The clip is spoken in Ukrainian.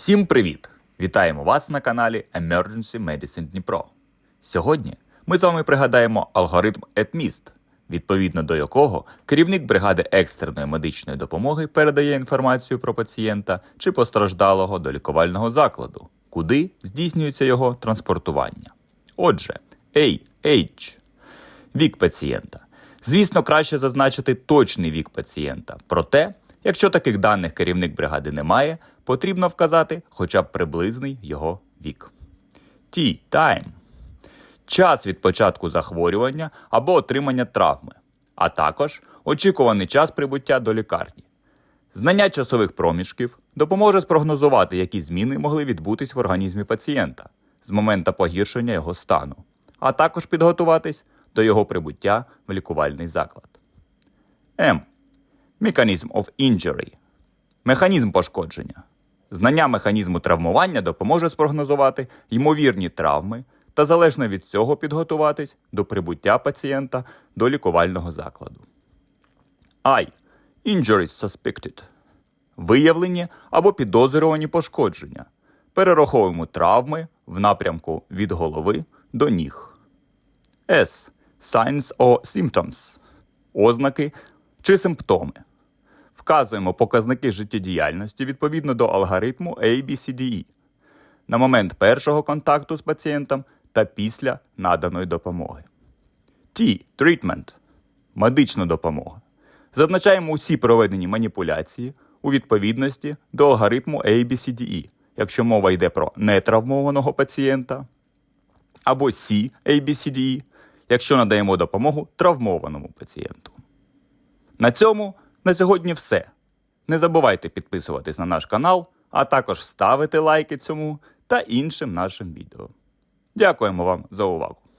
Всім привіт! Вітаємо вас на каналі Emergency Medicine Дніпро. Сьогодні ми з вами пригадаємо алгоритм ETMIST, відповідно до якого керівник бригади екстреної медичної допомоги передає інформацію про пацієнта чи постраждалого до лікувального закладу, куди здійснюється його транспортування. Отже, AH – вік пацієнта. Звісно, краще зазначити точний вік пацієнта. Проте, якщо таких даних керівник бригади не має, потрібно вказати хоча б приблизний його вік. T – time – час від початку захворювання або отримання травми, а також очікуваний час прибуття до лікарні. Знання часових проміжків допоможе спрогнозувати, які зміни могли відбутись в організмі пацієнта з моменту погіршення його стану, а також підготуватись до його прибуття в лікувальний заклад. М. Mechanism of injury. Механізм пошкодження. Знання механізму травмування допоможе спрогнозувати ймовірні травми та залежно від цього підготуватись до прибуття пацієнта до лікувального закладу. I. Injuries suspected. Виявлені або підозрювані пошкодження. Перераховуємо травми в напрямку від голови до ніг. S. Signs or symptoms. Ознаки чи симптоми. Вказуємо показники життєдіяльності відповідно до алгоритму ABCDE на момент першого контакту з пацієнтом та після наданої допомоги. T. Treatment – медична допомога. Зазначаємо усі проведені маніпуляції у відповідності до алгоритму ABCDE, якщо мова йде про нетравмованого пацієнта, або C ABCDE, якщо надаємо допомогу травмованому пацієнту. На цьому на сьогодні все. Не забувайте підписуватись на наш канал, а також ставити лайки цьому та іншим нашим відео. Дякуємо вам за увагу!